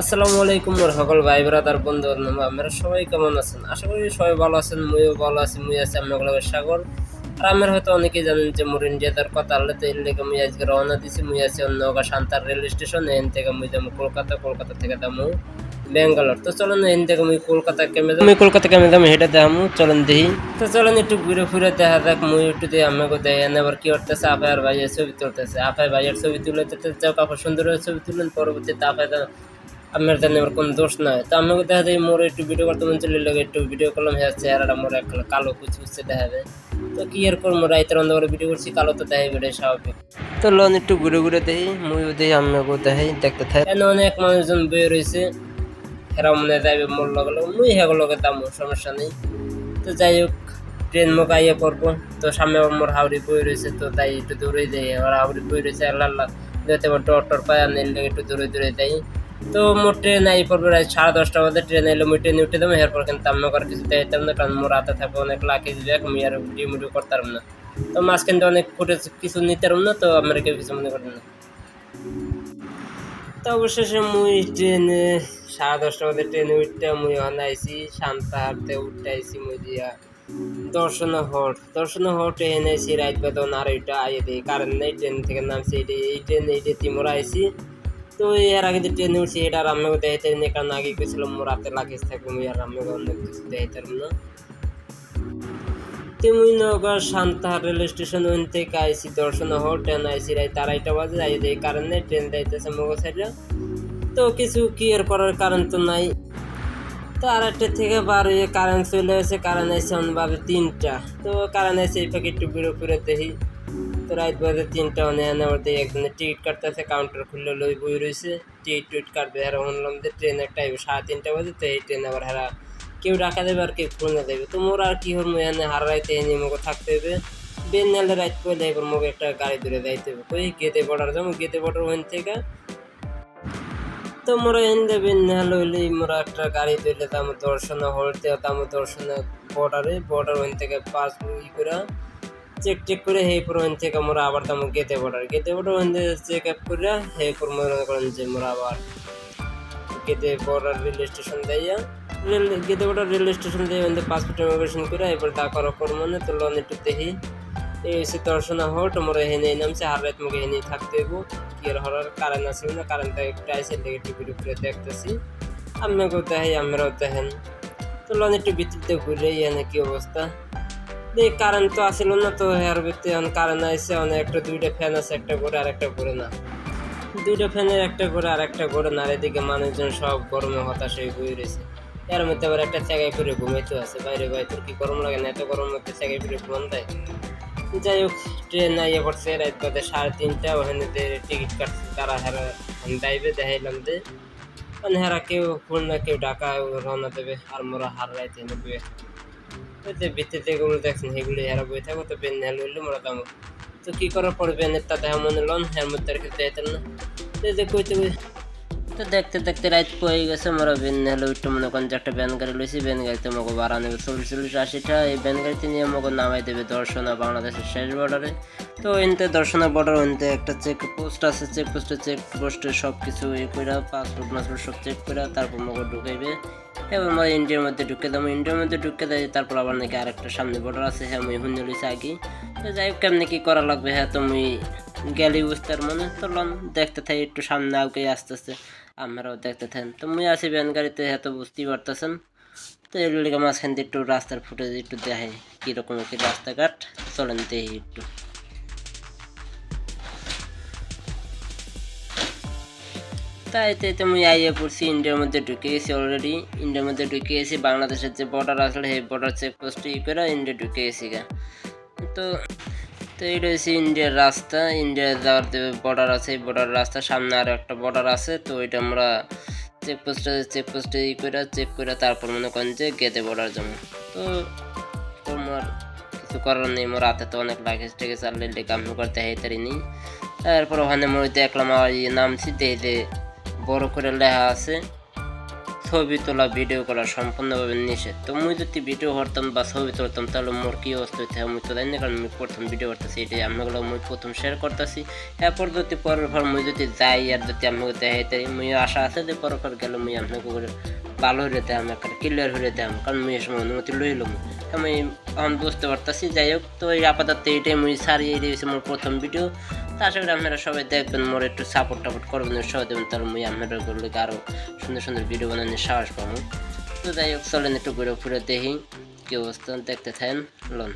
আসসালামু আলাইকুম সকল ভাই ব্রাদার বন্ধু বান্ধব আপনারা সবাই কেমন আছেন? আশা করি সবাই ভালো আছেন মুইও ভালো আছি মুই আছি আপনার সাগর। আর আমার হয়তো অনেকেই জানেন যে মোর ইন্ডিয়াদার কথা আল্লাহ তো এর মুই আজকে রওনা দিছি মুই আছি অন্য শান্তার রেল স্টেশন এন থেকে মুই যাব কলকাতা কলকাতা থেকে যাব ব্যাঙ্গালোর। তো চলেন এন থেকে মুই কলকাতা কেমে যাব? মুই কলকাতা কেমে যাব হেঁটে দেখামু চলেন দেখি। তো চলেন একটু ঘুরে ফিরে দেখা যাক মুই একটু দিয়ে আমাকে দেখেন আবার কি করতেছে আপায় আর ভাইয়ের ছবি তুলতেছে। আপায় ভাইয়ের ছবি তুলে যাও কাপড় সুন্দর ছবি তুলেন পরবর্তীতে আপায় আপনার জানি আমার কোনো দোষ নাই। তো আমাকে দেখা যায় মোর একটু ভিডিও করতে মন চলে লাগে একটু ভিডিও করলাম হ্যাঁ চেহারাটা মোর এক কালো কুচি কুচি দেখা যায়। তো কি আর করব রাইতের অন্ধকারে ভিডিও করছি কালো তো দেখাই বেড়ে স্বাভাবিক। তো লোন একটু ঘুরে ঘুরে দেখি মুইও দেখি আমাকেও দেখাই দেখতে থাকি। এনে অনেক মানুষজন বয়ে রয়েছে এরা মনে যাইবে মোর লগে মুই হেগো লগে দাম সমস্যা নেই। তো যাই হোক ট্রেন মুখ আইয়ে পড়ব তো সামনে আবার মোর হাওড়ি বই রয়েছে তো তাই একটু দূরেই দেয় আর হাওড়ি বই রয়েছে আল্লাহ আল্লাহ। যাতে আমার ডর টর পায় আনলে একটু দূরে দূরে যাই। তো মোর ট্রেন আই পড়বে রাত সাড়ে দশটা বাজে ট্রেন এলে মুই ট্রেনে উঠে দেবো এরপর কিন্তু আমি করে কিছু দেখাইতাম না, কারণ মোর হাতে থাকবে অনেক লাখি ব্যাগ মুই আর ভিডিও মিডিও করতাম না। তো মাঝখান থেকে অনেক ফুটেজ কিছু নিতে পারব না, তো আপনারা কেউ কিছু মনে করেন না। তো অবশেষে মুই ট্রেনে সাড়ে দশটা বাজে ট্রেনে উঠতে মুই ওখানে আইসি শান্তা হারতে উঠতে আইসি মুই দিয়া। দর্শন হট দর্শন হট এনে আইসি রাত বেতন আর এটা আইয়ে দিই কারণ নেই ট্রেন থেকে নামছি, এই ট্রেন এইটা তিমোরা আইসি তো এর আগে যে ট্রেনে উঠছি, এটা আর আমি দেখাইতে পারিনি, কারণ আগে গেছিলাম, রাতে লাগিস থাকবে আর আমি অনেক কিছু দেখাইতে পারব না। তেমনি নগর শান্তা রেল স্টেশন থেকে আইসি, দর্শন হো ট্রেন আইসি রাত আড়াইটা বাজে আই এই কারণে ট্রেন যাইতেছে মগো সাইডে তো কিছু কি আর করার কারণ তো নাই। তো আড়াইটা থেকে বার কারেন্ট চলে এসে কারেন্ট এসে অনভাবে তিনটা। তো কারেন্ট এসে এই ফাঁকে একটু ফিরে দেখি। তো রাত বাজে তিনটা অনে এনে দেখি একজনের টিকিট কাটতেছে কাউন্টার খুললে, লই বই রয়েছে টিকিট টুইট কাটবে, হারা শুনলাম যে ট্রেন একটা সাড়ে তিনটা বাজে, তো এই ট্রেন আবার হারা কেউ ডাকা দেবে আর কেউ খুলনা দেবে তো মোর আর কি হল মুই এনে হার রাইতে এনে মগো থাকতে হবে বেন নালে রাইত পড়লে এবার মগে একটা গাড়ি ধরে যাইতে হবে কই গেতে বর্ডার যাব গেতে বর্ডার ওখান থেকে। তো মোরা এনে বেন নাহলে হইলে মোরা একটা গাড়ি ধরলে তাম দর্শন, হলতে তাম দর্শন বর্ডারে, বর্ডার ওখান থেকে পাস ই করে চেক টেক করে হে পর থেকে মোরা আবার তাম গেতে বর্ডার গেতে বর্ডার চেক আপ করে হে পর মনে করেন যে মোরা আবার গেতে বর্ডার রেল স্টেশন দেয়া। রেল গেতে বর্ডার রেল স্টেশন দিয়ে ওখান পাসপোর্ট ইমিগ্রেশন করে এবার দা করা মনে তো লোন একটু দেখি হচ্ছে দর্শনা হট, মোরা হেনে নামছে আর রাত মুখে হেনে থাকতে হইব। কি আর হরার কারেন্ট আছে না কারেন্টটা একটু আইসে লেগে টিভি উপরে দেখতেছি। আপনাকেও দেখাই আমরাও দেখেন। তো লোন একটু ভিতরতে ঘুরে এনে কি অবস্থা? দেখ কারেন্ট তো আসিল না তো হেয়ার ভিতরে এখন কারেন্ট আইসে অনেক একটা দুইটা ফ্যান আছে, একটা করে আর একটা করে না। দুইটা ফ্যানের একটা করে আর একটা করে না, আর এদিকে মানুষজন সব গরমে হতাশ হয়ে বয়ে রয়েছে। এর মধ্যে আবার একটা জায়গায় ফিরে ঘুমাইতে আছে। বাইরে ভাই, তোর কি গরম লাগে না? এত গরম মধ্যে জায়গায় ফিরে ঘুমান দেয় যাই হোক ট্রেন আইয়া পড়ছে, রাত বাদে সাড়ে তিনটা, ওখানে টিকিট কাটছে, তারা হেরা দাইবে দেখাইলাম যে মানে হেরা কেউ খুলনা, কেউ ঢাকা রওনা দেবে, আর মোরা হার রাইতে এনে বয়ে ওই যে ভিত্তিতে এগুলো দেখছেন, সেগুলি হেরা বই থাকো, তো বেন হেল হইলে মরা দাম তো কি করার পর বেনের তা দেখা মনে লন হের মধ্যে আর কিছু দেখাইতেন না। যে কইতে কই তো দেখতে দেখতে রাত পয়ে গেছে মোরা বেন হলো একটু মনে করেন যে একটা ব্যান গাড়ি লইছি ব্যান গাড়িতে মগো ভাড়া নেবে চল্লিশ চল্লিশ আশিটা এই ব্যান গাড়িতে নিয়ে মগো নামাই দেবে দর্শনা বাংলাদেশের শেষ বর্ডারে তো এনতে দর্শনা বর্ডার ওনতে একটা চেক পোস্ট আছে চেক পোস্টে চেক পোস্টে সব কিছু ইয়ে করে পাসপোর্ট মাসপোর্ট সব চেক করে তারপর মগো ঢুকাইবে। এবার আমরা ইন্ডিয়ার মধ্যে ঢুকে দেবো। ইন্ডিয়ার মধ্যে ঢুকে দেয়, তারপর আবার নাকি আরেকটা সামনে বর্ডার আছে হ্যাঁ মুই হুন্নে লইছি আগে। তো যাই হোক, কেমনি কি করা লাগবে হ্যাঁ তো মুই গেলি বুঝতে মনে তো দেখতে থাই একটু সামনে আগে আস্তে আস্তে আমরাও দেখতে থাকেন তো মুই আছি ব্যান গাড়িতে হ্যাঁ তো বুঝতেই পারতেছেন। তো এর লিগে মাঝখান দিয়ে একটু রাস্তার ফুটেজ একটু দেখাই কীরকম কি রাস্তাঘাট। চলেন দেখি একটু। তাই তো তো মুই আইয়ে পড়ছি। ইন্ডিয়ার মধ্যে ঢুকে গেছি অলরেডি ইন্ডিয়ার মধ্যে ঢুকে গেছি। বাংলাদেশের যে বর্ডার আসলে সেই বর্ডার চেকপোস্টে করে ইন্ডিয়া ঢুকে গেছি গা। তো তো এটা হচ্ছে ইন্ডিয়ার রাস্তা। ইন্ডিয়া যাওয়ার বর্ডার আছে বর্ডার রাস্তা সামনে আর একটা বর্ডার আছে। তো এটা আমরা চেকপোস্টে চেকপোস্টে ই করে চেক করে তারপর মনে করেন যে গেতে বর্ডার যাব। তো তোমার কিছু করার নেই, মোর হাতে তো অনেক লাগেজ টেগেজ আনলে লেগে আমি করতে হেতারি নেই। তারপর ওখানে মই দেখলাম আমার ইয়ে নামছি দেখে বড় করে লেখা আছে। ছবি তোলা ভিডিও করা সম্পূর্ণভাবে নিষেধ। তো মুই যদি ভিডিও করতাম বা ছবি তুলতাম, তাহলে মোর কী অবস্থা হইতে? মুই তো জানি না, কারণ আমি প্রথম ভিডিও করতেছি, এটাই আমিগুলো মুই প্রথম শেয়ার করতেছি। এরপর যদি পরের পর মুই যদি যাই আর যদি আমি তাই মুই আশা আছে যে পরের পর গেলে মুই আপনাকে ভালো হয়ে আমি একটা ক্লিয়ার হয়ে যেতে কারণ মুই সময় অনুমতি লইলাম আমি এখন বুঝতে পারতেছি, যাই হোক, তো এই আপাতত এইটাই মুই সারি এই হয়েছে মোর প্রথম ভিডিও তা আশা করি আপনারা সবাই দেখবেন, মোর একটু সাপোর্ট টাপোর্ট করবেন সবাই দেবেন তার মুই আপনারা করলে আরও সুন্দর সুন্দর ভিডিও বানানোর সাহস পাবো। তো যাই হোক, চলেন একটু ঘুরে ফুরে দেখি, কি অবস্থা, দেখতে থাকেন, লন।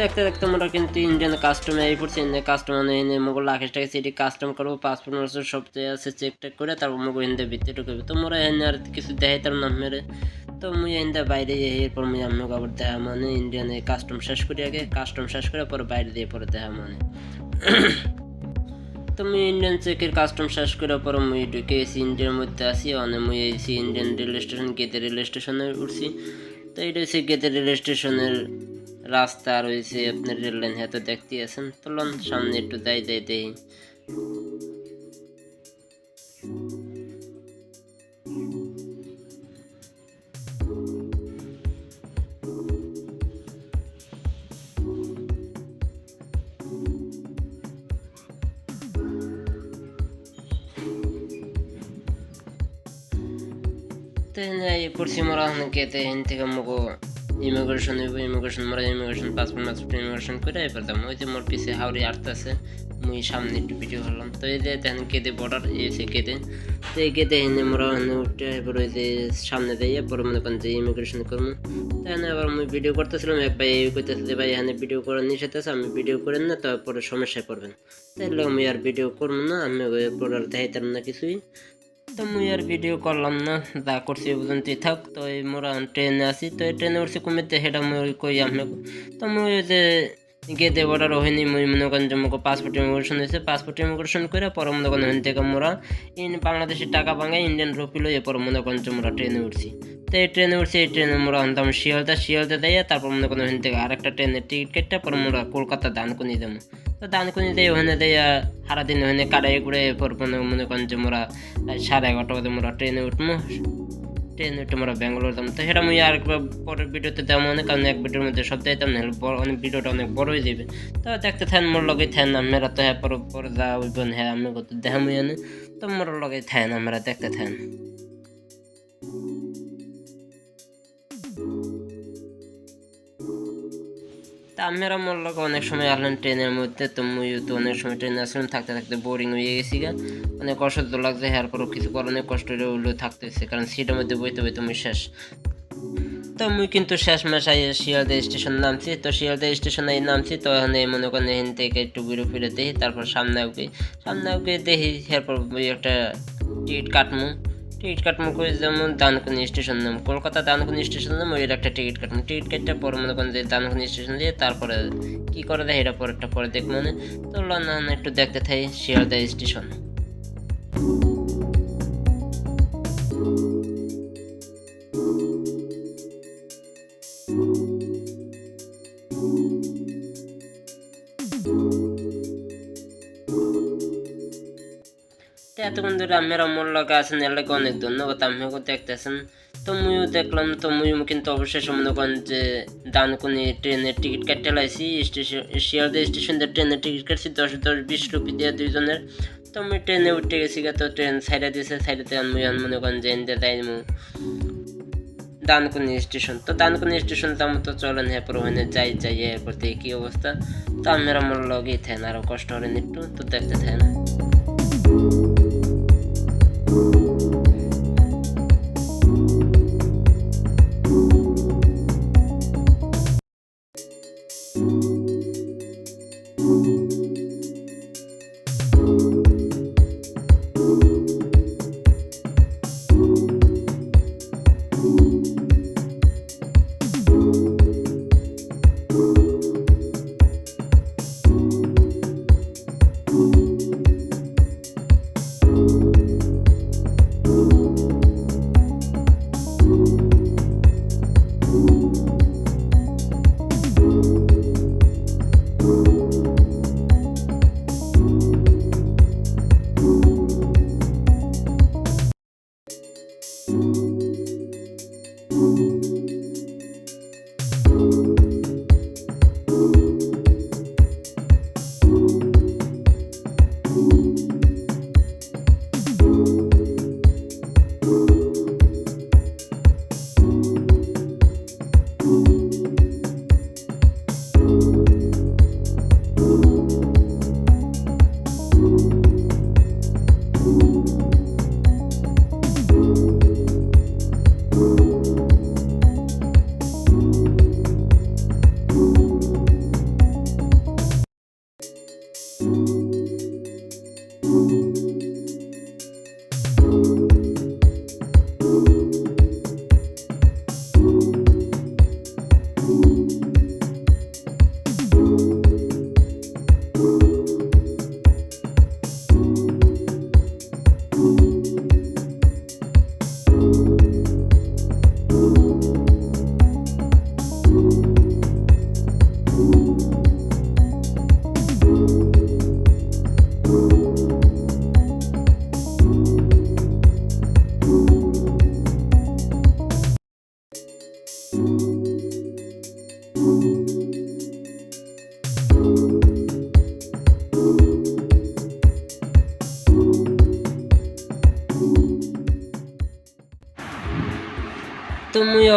দেখতে দেখতে আমরা কিন্তু ইন্ডিয়ান কাস্টমে এই পড়ছি ইন্ডিয়ান কাস্টমার এনে মোগল লাখের টাকা সেটি কাস্টম করব পাসপোর্ট মাসের সব আছে চেক টেক করে তারপর মোগল হিন্দে ভিত্তি ঢুকবে। তো মোরা এনে আর কিছু দেখাইতাম না মেরে। তো মুই ইন্দা বাইরে এরপর মুই আমি আবার দেখা মানে ইন্ডিয়ানে কাস্টম শেষ করি আগে কাস্টম শেষ করে পরে বাইরে দিয়ে পরে দেখা মানে। তো মুই ইন্ডিয়ান চেকের কাস্টম শেষ করার পর মুই ঢুকে এসি ইন্ডিয়ার মধ্যে আসি অনেক মুই এসি ইন্ডিয়ান রেল স্টেশন গেতে রেল স্টেশনে উঠছি। তো এটা হচ্ছে গেতে রেল স্টেশনের রাস্তা রয়েছে আপনার রেল লাইন হ্যাঁ তো দেখতে আছেন তো লন সামনে একটু যাই যাই দেই। তো এই পড়ছি মোরা গেতে হেন থেকে মগো ইমিগ্রেশন হইব ইমিগ্রেশন মোরা, ইমিগ্রেশন পাসপোর্ট মাসপোর্ট ইমিগ্রেশন করে এবার দাম ওই যে মোর পিছে হাওড়ি আটতেছে মুই সামনে একটু ভিডিও করলাম। তো এই যে দেখেন কেদে বর্ডার এসে কেদে। তো এই কেদে হেনে মোরা হেনে উঠে এবার ওই যে সামনে দিয়ে পরে মনে করেন যে ইমিগ্রেশন করব। না আবার মুই ভিডিও করতেছিলাম, এক ভাই এই কইতেছে যে, ভাই, এখানে ভিডিও করার নিষেধ আছে, আমি ভিডিও করেন না, তারপরে সমস্যায় পড়বেন। তাইলে আমি আর ভিডিও করব না, আমি পরে আর দেখাইতাম না কিছুই। তো মুই আর ভিডিও করলাম না দা করছি বুঝুন তুই থাক। তো এই মোরা ট্রেনে আসি তো এই ট্রেনে উঠছি কমিতে সেটা মুই কই আমি তো মুই যে গেতে বর্ডার হয়নি মুই মনে করেন যে মুখ পাসপোর্ট ইমিগ্রেশন হয়েছে পাসপোর্ট ইমিগ্রেশন করে পরে মনে করেন ওখান থেকে মোরা ইন বাংলাদেশের টাকা ভাঙায় ইন্ডিয়ান রুপি লইয়ে পরে মনে করেন যে মোরা ট্রেনে উঠছি। তো এই ট্রেনে উঠছি, এই ট্রেনে মোরা আনতাম শিয়ালদা। শিয়ালদা দিয়ে তারপর মনে করেন ওখান থেকে আরেকটা ট্রেনের টিকিট কেটে পরে মোরা কলকাতা দানকুনি যাব তো দানকুনি দিয়ে ওখানে দিয়ে সারাদিন ওখানে কাটাই করে এরপর মনে মনে করেন যে মোরা সাড়ে এগারোটা বাজে মোরা ট্রেনে উঠবো ট্রেনে উঠে মোরা ব্যাঙ্গালোর যাম তো সেটা আমি আর একবার পরের ভিডিওতে দেওয়া মনে কারণ এক ভিডিওর মধ্যে সব দিতাম না বড় অনেক ভিডিওটা অনেক বড় হয়ে যাবে। তো দেখতে থাকেন মোর লগে থাকেন আমরা তো হ্যাঁ পরে পরে যা উঠবেন হ্যাঁ আমি দেখা মুই তো মোর লগে থাকেন আমরা দেখতে থাকেন তা আমরা মোর লগে অনেক সময় আসলেন ট্রেনের মধ্যে, তো মুই তো অনেক সময় ট্রেনে আসলাম, থাকতে থাকতে বোরিং হয়ে গেছি গা। অনেক কষ্ট লাগছে, হ্যার পরও কিছু অনেক কষ্ট হলেও থাকতেছে, কারণ সিটের মধ্যে বইতে বইতে মুই শেষ। তো মুই কিন্তু শেষ মাস শিয়ালদা স্টেশন নামছি, তো শিয়ালদা স্টেশনে নামছি, তো এখানে মনে করেন এখান থেকে একটু ঘুরে ফিরে দেখি, তারপর সামনে উঠি সামনে উঠে দেখি, এরপর একটা টিকিট কাটমু। টিকিট কাটমু করে যেমন দানকুনি স্টেশন নাম। কলকাতা দানকুনি স্টেশন নাম ওই একটা টিকিট কাটমু টিকিট কাটতে পরে মনে করেন যে দানকুনি স্টেশন দিয়ে তারপরে কি করে দেয় এটা পরেরটা পরে দেখ মানে তো লন্ডন একটু দেখতে থাই, শিয়ালদা স্টেশন। এতক্ষণ ধরে আপনারা মোর লগে আছেন, এর লাগে অনেক ধন্যবাদ। আমিও দেখতেছেন। তো মুইও দেখলাম, তো মুইও কিন্তু অবশ্যই মনে করেন যে দানকুনি ট্রেনের টিকিট কাটতে লাইছি। স্টেশন শিয়ালদা স্টেশন দিয়ে ট্রেনের টিকিট কাটছি, দশ দশ, বিশ রুপি দিয়ে দুইজনের। তো আমি ট্রেনে উঠে গেছি তো ট্রেন সাইডে দিয়েছে সাইডে মুই এখন মনে করেন যে এনতে তাই দানকুনি স্টেশন। তো দানকুনি স্টেশন তো আমার তো চলেন হ্যাঁ পর ওখানে যাই যাই, এরপর দেখি কি অবস্থা? তো আমার লগেই থাকেন আরও কষ্ট হলেন একটু, তো দেখতে থাকেন thank you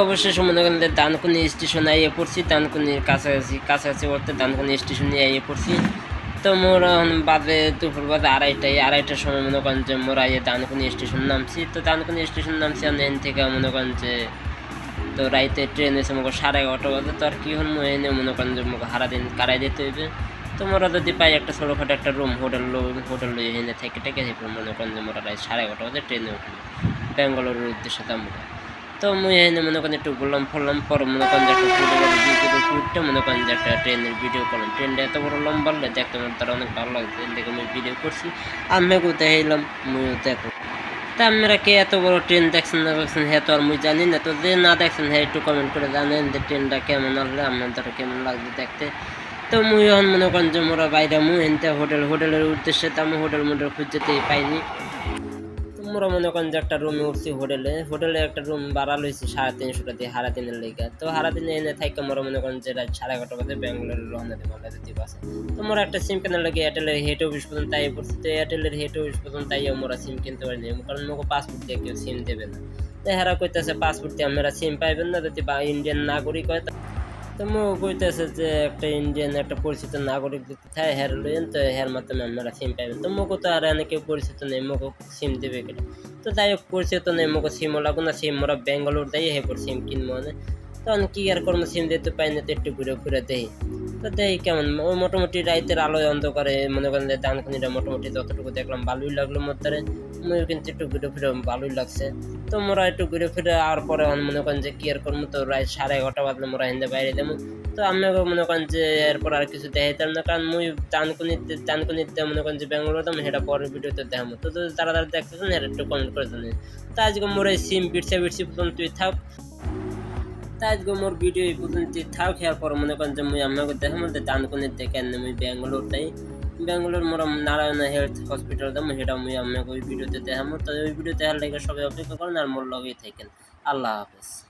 তো মুই অবশেষ মনে করেন দানকুনি স্টেশন আইয়ে পড়ছি, দানকুনির কাছাকাছি কাছাকাছি বলতে দানকুনি স্টেশনে আইয়ে পড়ছি। তো মোর বাজে দুপুর বাদে আড়াইটায়, আড়াইটার সময় মনে করেন যে মোর আইয়ে দানকুনি স্টেশন নামছি। তো দানকুনি স্টেশন নামছি আমি এন থেকে মনে করেন যে তো রাইতে ট্রেন এসে আমাকে সাড়ে এগারোটা বাজে। তো আর কি হল মুই এনে মনে করেন যে আমাকে হারা দিন কারাই দিতে হইবে। তো মোরা যদি পাই একটা ছোটোখাটো একটা রুম হোটেল হোটেল লই এনে থেকে টেকে মনে করেন যে মোরা রাত সাড়ে এগারোটা বাজে ট্রেনে উঠবো। ব্যাঙ্গালোরের উদ্দেশ্যে দামটা তো মুই এনে মনে করেন একটু বললাম ফললাম পরে মনে করেন যে একটা মনে করেন যে একটা ট্রেনের ভিডিও করলাম। ট্রেনটা এত বড় লম্বা দেখতে আমার তারা অনেক ভালো লাগছে দেখে আমি ভিডিও করছি। আমি কোথায় এলাম মুইও দেখো। তা আপনারা কে এত বড় ট্রেন দেখছেন না দেখছেন হ্যাঁ তো আর মুই জানি না। তো যে না দেখছেন হ্যাঁ একটু কমেন্ট করে জানেন যে ট্রেনটা কেমন আসলে, আপনাদের কেমন লাগছে দেখতে। তো মুই এখন মনে করেন যে মোরা বাইরে, মুই এনতে হোটেল, হোটেলের উদ্দেশ্যে তো আমি হোটেল মোটেল খুঁজতেই পাইনি। মোরা মনে করেন যে একটা রুমে উঠছি হোটেলে হোটেলে একটা রুম ভাড়া লইছি সাড়ে তিনশো টাকা দিয়ে হারা দিনের লেগে। তো হারা দিনে এনে থাইকে মোরা মনে করেন যে সাড়ে এগারোটা বাজে ব্যাঙ্গালোরের রওনা দেবো দিতে পারছে তো একটা সিম কেনার লাগে এয়ারটেলের হেড অফিস পর্যন্ত তাই পড়ছি। তো এয়ারটেলের হেড অফিস পর্যন্ত তাই মোরা সিম কিনতে পারিনি কারণ মোকে পাসপোর্ট দিয়ে কেউ সিম দেবে না। তো হেরা কইতেছে পাসপোর্ট দিয়ে আমরা সিম পাইবেন না, যদি বা ইন্ডিয়ান নাগরিক হয় তা- মো কইতেছে যে একটা ইন্ডিয়ান একটা পরিচিত নাগরিক যদি থাকে লইন তো হের মাধ্যমে আপনারা সিম পাইবেন। তো মোকে তো আর এনে পরিচিত নেই, মোকে সিম দেবে কেটে। তো যাই হোক পরিচিত নেই, মোকে সিমও লাগো না সিম ওরা বেঙ্গালোর দেয় হে সিম কিনবো মানে তখন কি আর করব? সিম দিতে পাই না, তো একটু ঘুরে ঘুরে দেই তো দেই কেমন। ও মোটামুটি রাইতের আলোয় অন্ধকারে মনে করেন যে দানখনিটা মোটামুটি যতটুকু দেখলাম ভালোই লাগল মধ্যে ময়ও কিন্তু একটু ঘুরে ফিরে ভালোই লাগছে। তো মোরা একটু ঘুরে ফিরে আর পরে মনে করেন যে কি আর করব? তো রাত সাড়ে এগারোটা বাজলে, মোরা হিন্দে বাইরে দেবো তো আমি মনে করেন যে এরপর আর কিছু দেখাইতাম না, কারণ মুই দানকুনিতে দানকুনিতে মনে করেন যে ব্যাঙ্গালোর দাম সেটা পরের ভিডিওতে দেখাবো। তো তারা তারা দেখতেছেন এটা একটু কমেন্ট করে জানেন তো আজকে মোর সিম বিটসে বিটসি তুই থাক। তা আজকে মোর ভিডিও এই পর্যন্ত থাক হেয়ার পর মনে করেন যে মুই আমাকে দেখে মধ্যে দানকুনির দেখে আনি মুই ব্যাঙ্গালোর তাই ব্যাঙ্গালোর মোর নারায়ণ হেলথ হসপিটাল দাম সেটা মুই আমাকে ওই ভিডিওতে দেখাবো। তাই ওই ভিডিও দেখার লাগে সবাই অপেক্ষা করেন আর মোর লগেই থাকেন। আল্লাহ হাফেজ।